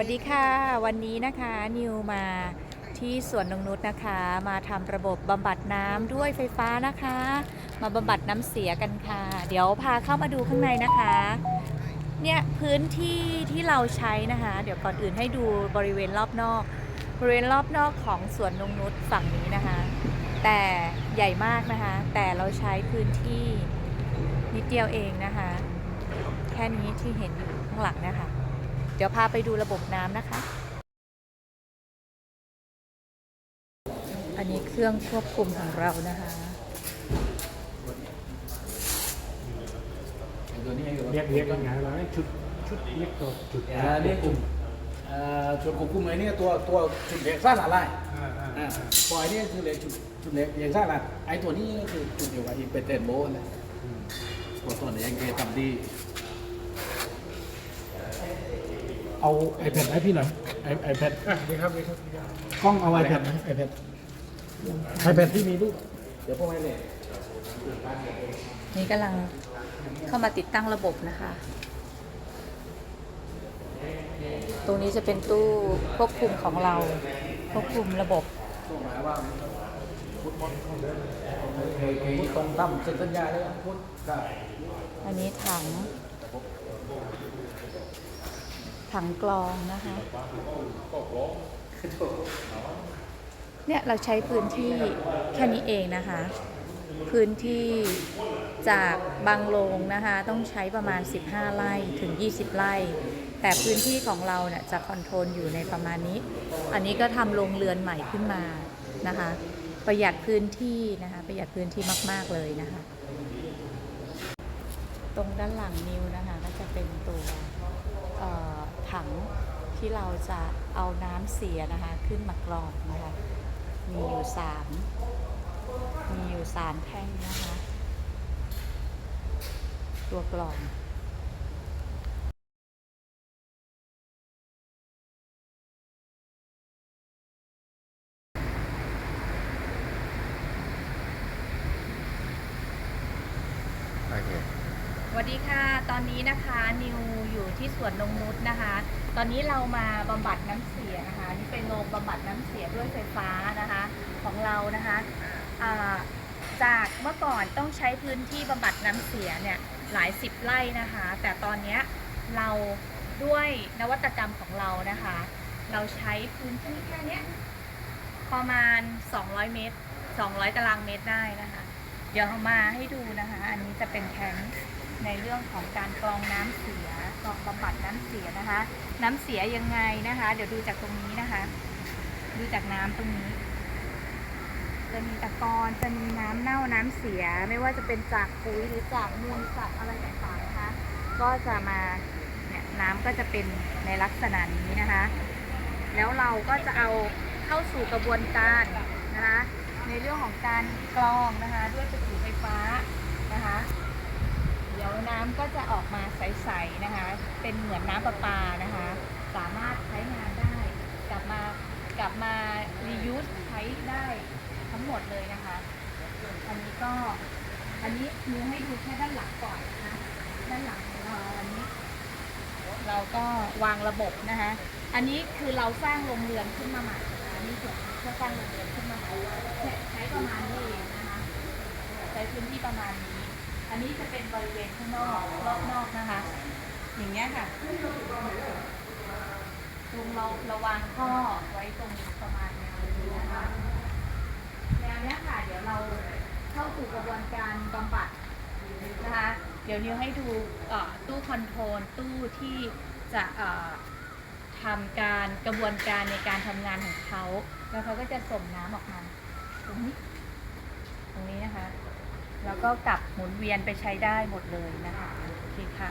วัสดีค่ะ วันนี้นะคะนิวมาที่สวนนงนุษนะคะ มาทำระบบบำบัดน้ำด้วยไฟฟ้านะคะ มาบำบัดน้ำเสียกันค่ะ เดี๋ยวพาเข้ามาดูข้างในนะคะ เนี่ยพื้นที่ที่เราใช้นะคะ เดี๋ยวก่อนอื่นให้ดูบริเวณรอบนอก บริเวณรอบนอกของสวนนงนุษฝั่งนี้นะคะ แต่ใหญ่มากนะคะ แต่เราใช้พื้นที่นิดเดียวเองนะคะ แค่นี้ที่เห็นอยู่ข้างหลังนะคะ เดี๋ยวพาไปดูระบบน้ำนะคะ อันนี้เครื่องควบคุมของเรานะคะตัวนี้อยู่เรียกเรียกยังไงวะชุดชุดเรียกตัวจุดอ่านี่กลุ่มเอ่อจุดควบคุมไอ้นี่ตัวตัวจุดเล็กสร้างอะไรอ่าอ่าอ่าอ่าปล่อยนี่คือเล็กจุดจุดเล็กยังสร้างอะไรไอ้ตัวนี้ก็คือจุดเดียวกับอีเป็นเตนโบเลยอืมตัวตัวนี้ยังเกทำดี เอา iPad ให้พี่หน่อยไอแพดอะดีครับดีครับกล้องเอา iPad ไหม iPad iPad ที่มีรูปเดี๋ยวพวกนี้เนี่ยนี่กำลังเข้ามาติดตั้งระบบนะคะ ตรงนี้จะเป็นตู้ควบคุมของเราควบคุมระบบช่วงหมายว่าพุทธมนต์เคยเคยตรงตั้มเซ็นสัญญาเลยพุทธก็อันนี้ถัง ถังกรองนะคะ เนี่ยเราใช้พื้นที่แค่นี้เองนะคะ พื้นที่จากบางโรงนะคะ ต้องใช้ประมาณ 15 ไร่ถึง 20 ไร่ แต่พื้นที่ของเราเนี่ยจะคอนโทรลอยู่ในประมาณนี้ อันนี้ก็ทำโรงเรือนใหม่ขึ้นมานะคะ ประหยัดพื้นที่นะคะ ประหยัดพื้นที่มาก ๆ เลยนะคะ ตรงด้านหลังนิวนะคะ ก็จะเป็นตัวเอ่อถัง ที่เราจะเอาน้ำเสียนะคะ ขึ้นมากรองนะคะ มีอยู่สามมีอยู่สามแท่งนะคะ ตัวกรองโอเคสวัสดีค่ะ ตอนนี้นะคะ นิวอยู่ที่สวนนงนุษนะคะ ตอนนี้เรามาบำบัดน้ำเสียนะคะนี่เป็นโรงบำบัดน้ำเสียด้วยไฟฟ้านะคะของเรานะคะจากเมื่อก่อนต้องใช้พื้นที่บำบัดน้ำเสียเนี่ยหลายสิบไร่นะคะ แต่ตอนนี้เราด้วยนวัตกรรมของเรานะคะ เราใช้พื้นที่แค่นี้ประมาณ 200 เมตร 200 ตารางเมตรได้นะคะ เดี๋ยวเอามาให้ดูนะคะ อันนี้จะเป็นแทงค์ ในเรื่องของการกรองน้ำเสียกรองบำบัดน้ำเสียนะคะ น้ำเสียยังไงนะคะ เดี๋ยวดูจากตรงนี้นะคะ ดูจากน้ำตรงนี้ จะมีตะกอนจะมีน้ำเน่าน้ำเสีย ไม่ว่าจะเป็นจากปุ๋ยหรือจากมูลสัตว์อะไรต่างๆนะคะ ก็จะมาเนี่ยน้ำก็จะเป็นในลักษณะนี้นะคะ แล้วเราก็จะเอาเข้าสู่กระบวนการนะคะ ในเรื่องของการกรองนะคะ ด้วยประจุไฟฟ้านะคะ ยวน้ำก็จะออกมาใสๆนะคะ เป็นเหมือนน้ำประปานะคะ สามารถใช้งานได้ กลับมากลับมา reuse ใช้ได้ทั้งหมดเลยนะคะ อันนี้ก็อันนี้มือให้ดูแค่ด้านหลังก่อนนะคะด้านหลังของเราอันนี้ เราก็วางระบบนะคะ อันนี้คือเราสร้างโรงเรือนขึ้นมาใหม่อันนี้ส่วนเพื่อสร้างโรงเรือนขึ้นมาใหม่ใช้ประมาณนี้เองนะคะใช้พื้นที่ประมาณนี้ อันนี้จะเป็นบริเวณข้างนอกรอบนอกนะคะ อย่างเงี้ยค่ะตรงเราระวางข้อไว้ตรงประมาณแนวนี้นะคะแนวเนี้ยค่ะ เดี๋ยวเราเข้าสู่กระบวนการบำบัดนะคะ เดี๋ยวนิวให้ดูตู้คอนโทรลตู้ที่จะทำการกระบวนการในการทำงานของเขา แล้วเขาก็จะส่งน้ำออกมาตรงนี้ ตรงนี้นะคะ แล้วก็กลับหมุนเวียนไปใช้ได้หมดเลยนะคะโอเคค่ะ